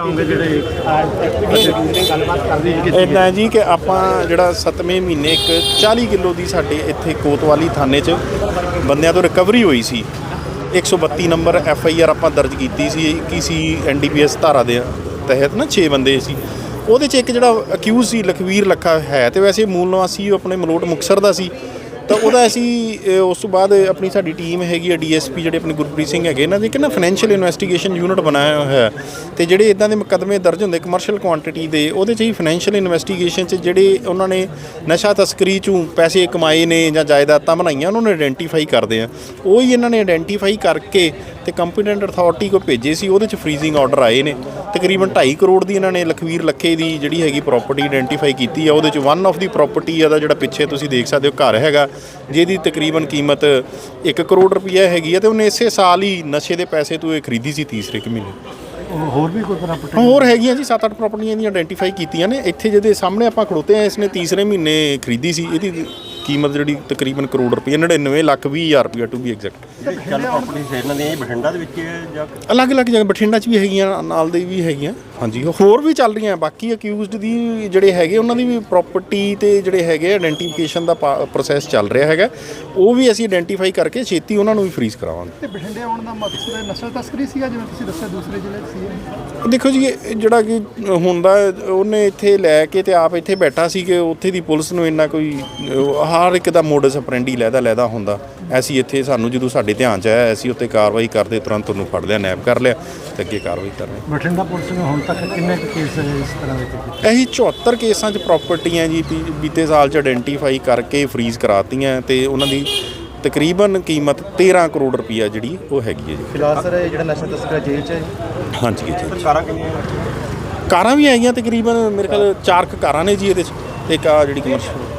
ਚਾਹੋਗੇ ਜਿਹੜੇ ਗੱਲਬਾਤ ਕਰਦੇ ਜੀ ਇਦਾਂ ਹੈ ਜੀ ਕਿ ਆਪਾਂ ਜਿਹੜਾ 7ਵੇਂ ਮਹੀਨੇ ਇੱਕ 40 ਕਿਲੋ ਦੀ ਸਾਡੇ ਇੱਥੇ ਕੋਤਵਾਲੀ ਥਾਣੇ 'ਚ ਬੰਦਿਆਂ ਤੋਂ ਰਿਕਵਰੀ ਹੋਈ ਸੀ। 132 ਨੰਬਰ ਐਫ ਆਈ ਆਰ ਆਪਾਂ ਦਰਜ ਕੀਤੀ ਸੀ ਕੀ ਸੀ ਐਨ ਡੀ ਪੀ ਐਸ ਧਾਰਾ ਦੇ ਤਹਿਤ ਨਾ 6 ਬੰਦੇ ਸੀ। ਉਹਦੇ 'ਚ ਇੱਕ ਜਿਹੜਾ ਅਕਿਊਜ਼ ਸੀ ਲਖਵੀਰ ਲੱਖਾ ਹੈ ਤੇ ਵੈਸੇ ਮੂਲ ਨਿਵਾਸੀ ਉਹ ਆਪਣੇ ਮਲੋਟ ਮੁਕਸਰ ਦਾ ਸੀ। ਤਾਂ ਉਹਦਾ ਅਸੀਂ ਉਸ ਤੋਂ ਬਾਅਦ ਆਪਣੀ ਸਾਡੀ ਟੀਮ ਹੈਗੀ ਆ ਡੀਐਸਪੀ ਜਿਹੜੇ ਆਪਣੇ ਗੁਰਪ੍ਰੀਤ ਸਿੰਘ ਹੈਗੇ, ਇਹਨਾਂ ਦੇ ਇੱਕ ਨਾ ਫਾਈਨੈਂਸ਼ੀਅਲ ਇਨਵੈਸਟੀਗੇਸ਼ਨ ਯੂਨਿਟ ਬਣਾਇਆ ਹੋਇਆ ਹੈ। ਤੇ ਜਿਹੜੇ ਇਦਾਂ ਦੇ ਮੁਕੱਦਮੇ ਦਰਜ ਹੁੰਦੇ ਕਮਰਸ਼ੀਅਲ ਕੁਆਂਟੀਟੀ ਦੇ, ਉਹਦੇ 'ਚ ਹੀ ਫਾਈਨੈਂਸ਼ੀਅਲ ਇਨਵੈਸਟੀਗੇਸ਼ਨ 'ਚ ਜਿਹੜੇ ਉਹਨਾਂ ਨੇ ਨਸ਼ਾ ਤਸਕਰੀ 'ਚੋਂ ਪੈਸੇ ਕਮਾਏ ਨੇ ਜਾਂ ਜਾਇਦਾਦਾਂ ਬਣਾਈਆਂ, ਉਹਨਾਂ ਨੂੰ ਆਇਡੈਂਟੀਫਾਈ ਕਰਦੇ ਆ। ਉਹ ਹੀ ਇਹਨਾਂ ਨੇ ਆਇਡੈਂਟੀਫਾਈ ਕਰਕੇ ਤੇ ਕੰਪੀਟੈਂਟ ਅਥਾਰਟੀ ਕੋ ਭੇਜੇ ਸੀ, ਉਹਦੇ 'ਚ ਫਰੀਜ਼ਿੰਗ ਆਰਡਰ ਆਏ ਨੇ। ਤਕਰੀਬਨ 2.5 ਕਰੋੜ ਦੀ ਇਹਨਾਂ ਨੇ ਲਖਵੀਰ ਲੱਖੇ ਦੀ ਜਿਹੜੀ ਹੈਗੀ ਪ੍ਰਾਪਰਟੀ ਆਇਡੈਂਟੀਫਾਈ ਕੀਤੀ ਆ ਉਹਦੇ 'ਚ ਵਨ ਆਫ ਦੀ ਪ੍ਰਾਪਰਟੀ ਆ ਦਾ ਜਿਹੜਾ ਪਿੱਛੇ ਤੁਸੀਂ ਦੇਖ ਸਕਦੇ ਹੋ ਘਰ ਹੈਗਾ ਜਿਹਦੀ ਤਕਰੀਬਨ ਕੀਮਤ 1 ਕਰੋੜ ਰੁਪਈਆ ਹੈਗੀ ਆ ਤੇ ਉਹਨੇ ਇਸੇ ਸਾਲ ਹੀ ਨਸ਼ੇ ਦੇ ਪੈਸੇ ਤੋਂ ਇਹ ਖਰੀਦੀ ਸੀ ਤੀਸਰੇ ਕੁ ਮਹੀਨੇ। ਹੋਰ ਵੀ ਕੋਈ ਪ੍ਰਾਪਰਟੀ ਹੋਰ ਹੈਗੀਆਂ ਜੀ 7-8 ਪ੍ਰਾਪਰਟੀਆਂ ਇਹਦੀਆਂ ਆਇਡੈਂਟੀਫਾਈ ਕੀਤੀਆਂ ਨੇ ਇੱਥੇ ਜਿਹਦੇ ਸਾਹਮਣੇ ਆਪਾਂ ਖੜੋਤੇ ਆ ਇਸਨੇ ਤੀਸਰੇ ਮਹੀਨੇ ਖਰੀਦੀ ਸੀ ਇਹਦੀ ਕੀਮਤ ਜਿਹੜੀ ਤਕਰੀਬਨ ਕਰੋੜ ਰੁਪਏ 99 ਲੱਖ 20 ਹਜ਼ਾਰ ਰੁਪਏ ਟੂ ਬੀ ਐਗਜ਼ੈਕਟ ਚੱਲ ਪ੍ਰਾਪਰਟੀ ਇਹਨਾਂ ਦੀ ਬਠਿੰਡਾ ਦੇ ਵਿੱਚ ਜਾਂ ਅਲੱਗ-ਅਲੱਗ ਜਗ੍ਹਾ ਬਠਿੰਡਾ 'ਚ ਵੀ ਹੈਗੀਆਂ ਨਾਲ ਦੇ ਵੀ ਹੈਗੀਆਂ। ਹਾਂਜੀ ਹੋਰ ਵੀ ਚੱਲ ਰਹੀਆਂ ਬਾਕੀ ਅਕਿਊਜ਼ਡ ਦੀ ਜਿਹੜੇ ਹੈਗੇ ਉਹਨਾਂ ਦੀ ਵੀ ਪ੍ਰਾਪਰਟੀ ਤੇ ਜਿਹੜੇ ਹੈਗੇ ਆਇਡੈਂਟੀਫਿਕੇਸ਼ਨ ਦਾ ਪ੍ਰੋਸੈਸ ਚੱਲ ਰਿਹਾ ਹੈਗਾ। ਉਹ ਵੀ ਅਸੀਂ ਆਇਡੈਂਟੀਫਾਈ ਕਰਕੇ ਛੇਤੀ ਉਹਨਾਂ ਨੂੰ ਵੀ ਫ੍ਰੀਜ਼ ਕਰਾਵਾਂਗੇ। ਤੇ ਬਠਿੰਡੇ ਆਉਣ ਦਾ ਮਕਸਦ ਨਸ਼ਾ ਤਸਕਰੀ ਸੀਗਾ ਜਿਵੇਂ ਤੁਸੀਂ ਦੱਸਿਆ ਦੂਸਰੇ ਜ਼ਿਲ੍ਹੇ 'ਚ ਸੀ ਦੇਖੋ ਜੀ ਜਿਹੜਾ ਕਿ ਹੁੰਦਾ ਉਹਨੇ ਇੱਥੇ ਲੈ ਕੇ ਤੇ ਆਪ ਇੱਥੇ ਬੈਠਾ ਸੀ ਕਿ ਉੱਥੇ ਦੀ ਪੁਲਿਸ ਨੂੰ ਇੰਨਾ ਕੋਈ ਹਰ ਇੱਕ ਦਾ ਮੋਡਸ ਅਪਰੈਂਡੀ ਲੈਦਾ ਲੈਦਾ ਹੁੰਦਾ। ਐਸੀ ਇੱਥੇ ਸਾਨੂੰ ਜਦੋਂ ਸਾਡੇ ਧਿਆਨ ਚ ਆਇਆ ਅਸੀਂ ਉੱਤੇ ਕਾਰਵਾਈ ਕਰਦੇ ਤੁਰੰਤ ਉਹਨੂੰ ਫੜ ਲਿਆ ਨੈਬ ਕਰ ਲਿਆ। ਤੇ ਅੱਗੇ ਕਾਰਵਾਈ ਕਰ ਰਹੇ ਬਠਿੰਡਾ ਪੁਲਿਸ ਨੇ ਹੁਣ ਤੱਕ ਕਿੰਨੇ ਕੁ ਕੇਸ ਇਸ ਤਰ੍ਹਾਂ ਦੇ ਕੀਤੇ? ਇਹੀ 74 ਕੇਸਾਂ 'ਚ ਪ੍ਰਾਪਰਟੀਆਂ ਜੀ ਬੀਤੇ ਸਾਲ 'ਚ ਆਇਡੈਂਟੀਫਾਈ ਕਰਕੇ ਫ੍ਰੀਜ਼ ਕਰਾਤੀਆਂ ਤੇ ਉਹਨਾਂ ਦੀ ਤਕਰੀਬਨ ਕੀਮਤ 13 ਕਰੋੜ ਰੁਪਈਆ ਜਿਹੜੀ ਉਹ ਹੈਗੀ ਹੈ ਜੀ। ਫਿਲਹਾਲ ਸਰ ਇਹ ਜਿਹੜਾ ਨਸ਼ਾ ਤਸਕਰ ਜੇਲ੍ਹ 'ਚ ਹੈ। ਜੀ। ਹਾਂਜੀ ਜੀ ਸਰਕਾਰਾਂ ਕਿੰਨੀਆਂ ਕਾਰਾਂ ਵੀ ਹੈਗੀਆਂ ਤਕਰੀਬਨ ਮੇਰੇ ਖਿਆਲ ਚਾਰ ਕੁ ਕਾਰਾਂ ਨੇ ਜੀ ਇਹਦੇ 'ਚ। ਤੇ ਇੱਕ ਆ ਜਿਹੜੀ ਕਮਰਸ਼ੀਅਲ